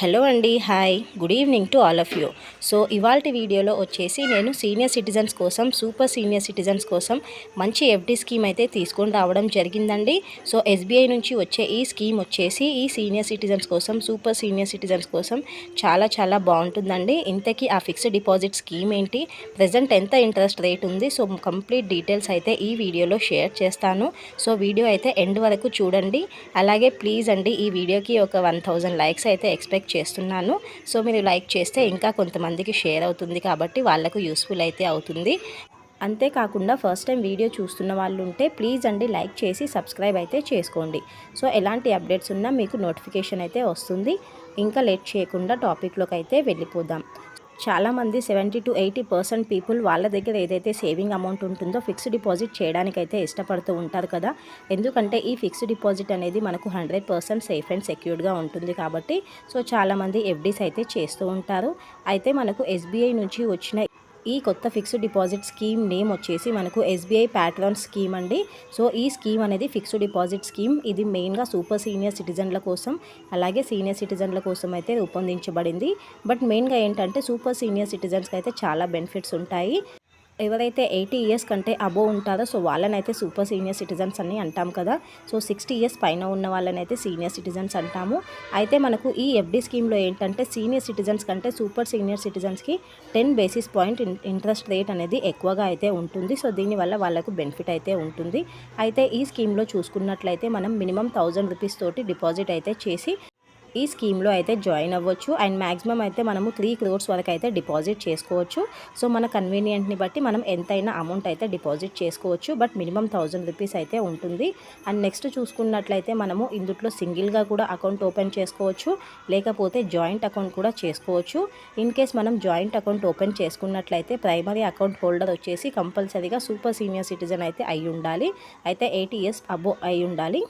Hello అండి hi good evening to all of you so ఇవాళ వీడియోలో వచ్చేసి నేను సీనియర్ సిటిజన్స్ కోసం సూపర్ సీనియర్ సిటిజన్స్ కోసం మంచి ఎఫ్డీ స్కీమ్ అయితే తీసుకొని రావడం జరిగిందండి. సో ఎస్బీఐ నుంచి వచ్చే ఈ స్కీమ్ వచ్చేసి ఈ సీనియర్ సిటిజన్స్ కోసం సూపర్ సీనియర్ సిటిజన్స్ కోసం చాలా చాలా బాగుంటుందండి. ఇంతకీ ఆ ఫిక్స్డ్ డిపాజిట్ స్కీమ్ ఏంటి? ప్రజెంట్ ఎంత ఇంట్రెస్ట్ రేట్ ఉంది? సో కంప్లీట్ డీటెయిల్స్ అయితే ఈ వీడియోలో షేర్ చేస్తాను. సో వీడియో అయితే ఎండ్ వరకు చూడండి. అలాగే ప్లీజ్ అండి ఈ వీడియోకి ఒక వన్ లైక్స్ అయితే ఎక్స్పెక్ట్ చేస్తున్నాను. సో మీరు లైక్ చేస్తే ఇంకా కొంతమందికి షేర్ అవుతుంది కాబట్టి వాళ్ళకు యూస్ఫుల్ అయితే అవుతుంది. అంతేకాకుండా ఫస్ట్ టైం వీడియో చూస్తున్న వాళ్ళు ఉంటే ప్లీజ్ అండి లైక్ చేసి సబ్స్క్రైబ్ అయితే చేసుకోండి. సో ఎలాంటి అప్డేట్స్ ఉన్నా మీకు నోటిఫికేషన్ అయితే వస్తుంది. ఇంకా లేట్ చేయకుండా టాపిక్లోకి అయితే వెళ్ళిపోదాం. చాలామంది seventy two eighty percent people వాళ్ళ దగ్గర ఏదైతే సేవింగ్ అమౌంట్ ఉంటుందో ఫిక్స్డ్ డిపాజిట్ చేయడానికైతే ఇష్టపడుతూ ఉంటారు కదా. ఎందుకంటే ఈ ఫిక్స్డ్ డిపాజిట్ అనేది మనకు హండ్రెడ్ పర్సెంట్ సేఫ్ అండ్ సెక్యూర్డ్గా ఉంటుంది కాబట్టి సో చాలామంది ఎఫ్డీస్ అయితే చేస్తూ ఉంటారు. అయితే మనకు ఎస్బీఐ నుంచి వచ్చిన ఈ కొత్త ఫిక్స్డ్ డిపాజిట్ స్కీమ్ నేమ్ వచ్చేసి మనకు ఎస్బీఐ ప్యాట్రాన్ స్కీమ్ అండి. సో ఈ స్కీమ్ అనేది ఫిక్స్డ్ డిపాజిట్ స్కీమ్. ఇది మెయిన్గా సూపర్ సీనియర్ సిటిజన్ల కోసం అలాగే సీనియర్ సిటిజన్ల కోసం అయితే రూపొందించబడింది. బట్ మెయిన్గా ఏంటంటే సూపర్ సీనియర్ సిటిజన్స్కి అయితే చాలా బెనిఫిట్స్ ఉంటాయి. ఎవరైతే ఎయిటీ ఇయర్స్ కంటే అబో ఉంటారో సో వాళ్ళనైతే సూపర్ సీనియర్ సిటిజన్స్ అని అంటాం కదా. సో సిక్స్టీ ఇయర్స్ పైన ఉన్న వాళ్ళనైతే సీనియర్ సిటిజన్స్ అంటాము. అయితే మనకు ఈ ఎఫ్డి స్కీమ్లో ఏంటంటే సీనియర్ సిటిజన్స్ కంటే super senior సిటిజన్స్కి ten basis point interest rate అనేది ఎక్కువగా అయితే ఉంటుంది. సో దీనివల్ల వాళ్ళకు బెనిఫిట్ అయితే ఉంటుంది. అయితే ఈ స్కీమ్లో చూసుకున్నట్లయితే మనం మినిమం థౌజండ్ రూపీస్ తోటి డిపాజిట్ అయితే చేసి ఈ స్కీమ్లో అయితే జాయిన్ అవ్వచ్చు. అండ్ మ్యాక్సిమం అయితే మనము త్రీ క్రోర్స్ వరకు అయితే డిపాజిట్ చేసుకోవచ్చు. సో మన కన్వీనియంట్ని బట్టి మనం ఎంతైనా అమౌంట్ అయితే డిపాజిట్ చేసుకోవచ్చు. బట్ మినిమం థౌజండ్ రూపీస్ అయితే ఉంటుంది. అండ్ నెక్స్ట్ చూసుకున్నట్లయితే మనము ఇందుట్లో సింగిల్గా కూడా అకౌంట్ ఓపెన్ చేసుకోవచ్చు. లేకపోతే జాయింట్ అకౌంట్ కూడా చేసుకోవచ్చు. ఇన్ కేస్ మనం జాయింట్ అకౌంట్ ఓపెన్ చేసుకున్నట్లయితే ప్రైమరీ అకౌంట్ హోల్డర్ వచ్చేసి కంపల్సరీగా సూపర్ సీనియర్ సిటిజన్ అయితే అయి ఉండాలి అయితే ఎయిటీ ఇయర్స్ అబో అయి ఉండాలి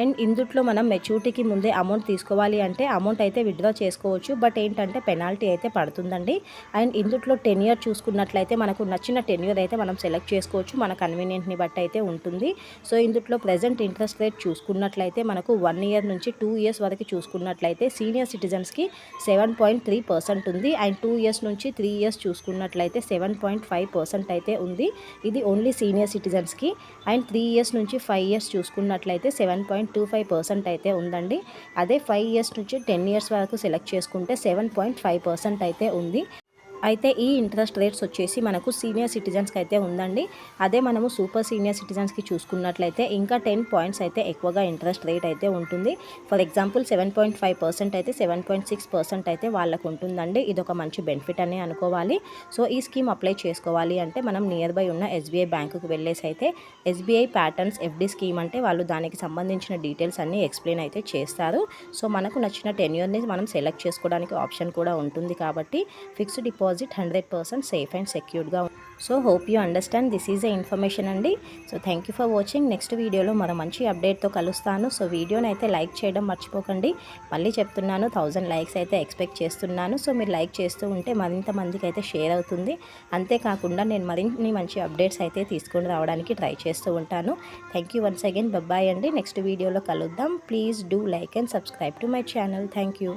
అండ్ ఇందుట్లో మనం మెచ్యూరిటీకి ముందే అమౌంట్ తీసుకోవాలి అంటే అమౌంట్ అయితే విత్డ్రా చేసుకోవచ్చు బట్ ఏంటంటే పెనాల్టీ అయితే పడుతుందండి. అండ్ ఇందుట్లో టెన్ ఇయర్ చూసుకున్నట్లయితే మనకు నచ్చిన టెన్ ఇయర్ అయితే మనం సెలెక్ట్ చేసుకోవచ్చు మన కన్వీనియంట్ని బట్టి అయితే ఉంటుంది. సో ఇందుట్లో ప్రజెంట్ ఇంట్రెస్ట్ రేట్ చూసుకున్నట్లయితే మనకు వన్ ఇయర్ నుంచి టూ ఇయర్స్ వరకు చూసుకున్నట్లయితే సీనియర్ సిటిజన్స్కి సెవెన్ పాయింట్ త్రీ పర్సెంట్ ఉంది. అండ్ టూ ఇయర్స్ నుంచి త్రీ ఇయర్స్ చూసుకున్నట్లయితే సెవెన్ పాయింట్ ఫైవ్ పర్సెంట్ అయితే ఉంది. ఇది ఓన్లీ సీనియర్ సిటిజన్స్కి. అండ్ త్రీ ఇయర్స్ నుంచి ఫైవ్ ఇయర్స్ చూసుకున్నట్లయితే seven point point two five percent అయితే ఉందండి. అదే ఫైవ్ ఇయర్స్ నుంచి టెన్ ఇయర్స్ వరకు సెలెక్ట్ చేసుకుంటే సెవెన్ పాయింట్ ఫైవ్ పర్సెంట్ అయితే ఉంది. అయితే ఈ ఇంట్రెస్ట్ రేట్స్ వచ్చేసి మనకు సీనియర్ సిటిజన్స్కి అయితే ఉందండి. అదే మనము సూపర్ సీనియర్ సిటిజన్స్కి చూసుకున్నట్లయితే ఇంకా టెన్ పాయింట్స్ అయితే ఎక్కువగా ఇంట్రెస్ట్ రేట్ అయితే ఉంటుంది. For example seven point five percent అయితే సెవెన్ పాయింట్ సిక్స్ పర్సెంట్ అయితే వాళ్ళకు ఉంటుందండి. ఇది ఒక మంచి బెనిఫిట్ అని అనుకోవాలి. సో ఈ స్కీమ్ అప్లై చేసుకోవాలి అంటే మనం నియర్ బై ఉన్న ఎస్బీఐ బ్యాంకుకి వెళ్ళేసి అయితే ఎస్బీఐ ప్యాటర్న్స్ ఎఫ్డి స్కీమ్ అంటే వాళ్ళు దానికి సంబంధించిన డీటెయిల్స్ అన్నీ ఎక్స్ప్లెయిన్ అయితే చేస్తారు. సో మనకు నచ్చిన టెన్యూర్ని మనం సెలెక్ట్ చేసుకోవడానికి ఆప్షన్ కూడా ఉంటుంది కాబట్టి fixed deposit deposit hundred percent safe and సెక్యూర్డ్గా so hope you understand this is a information అండి. So thank you for watching. Next వీడియోలో మరో మంచి అప్డేట్తో కలుస్తాను. సో వీడియోని అయితే లైక్ చేయడం మర్చిపోకండి. మళ్ళీ చెప్తున్నాను థౌజండ్ లైక్స్ అయితే ఎక్స్పెక్ట్ చేస్తున్నాను. సో మీరు లైక్ చేస్తూ ఉంటే మరింత మందికి అయితే షేర్ అవుతుంది. అంతేకాకుండా నేను మరిన్ని మంచి అప్డేట్స్ అయితే తీసుకొని రావడానికి ట్రై చేస్తూ ఉంటాను. Thank you once again. Bye bye అండి. నెక్స్ట్ వీడియోలో కలుద్దాం. Please do like and subscribe to my channel. Thank you.